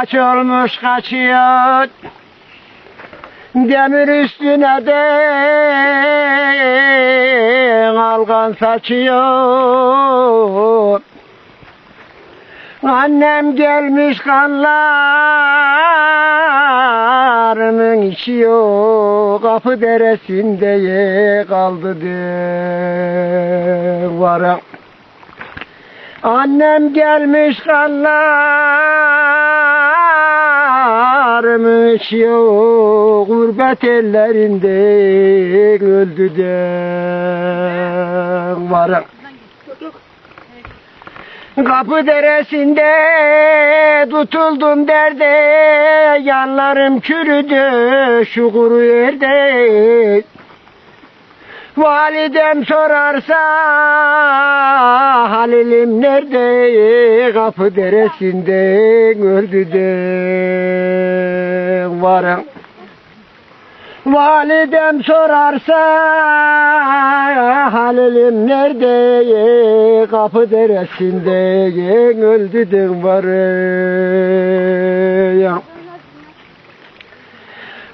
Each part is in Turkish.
Aç olmuş kaçıyor. Demir üstüne de algan saçıyor. Annem gelmiş kanlarımın içiyor Kapı deresinde kaldı duvarım Annem gelmiş kanlarımı içiyor Gurbet ellerinde öldü de. Varım Kapı deresinde tutuldum derde Yanlarım çürüdü şu kuru yerde. Validem sorarsa Halil'im nerede? Kapı deresinde öldü de. Varım Validem sorarsa Halil'im nerede? Kapı deresinde öldü de varım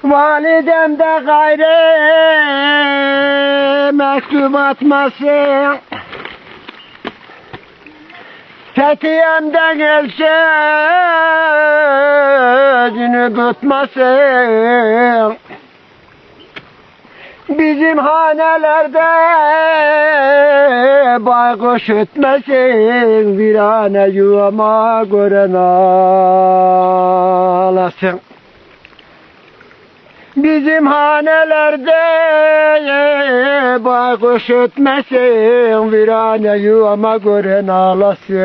Validem de gayre mektup atmasın Fethiyemden el sözünü tutmasın. Bizim hanelerde baykuş ötmesin Bir hane yuvama gören ağlasın Bizim hanelerde baykuş ötmesin Virane yuvama gören ağlasın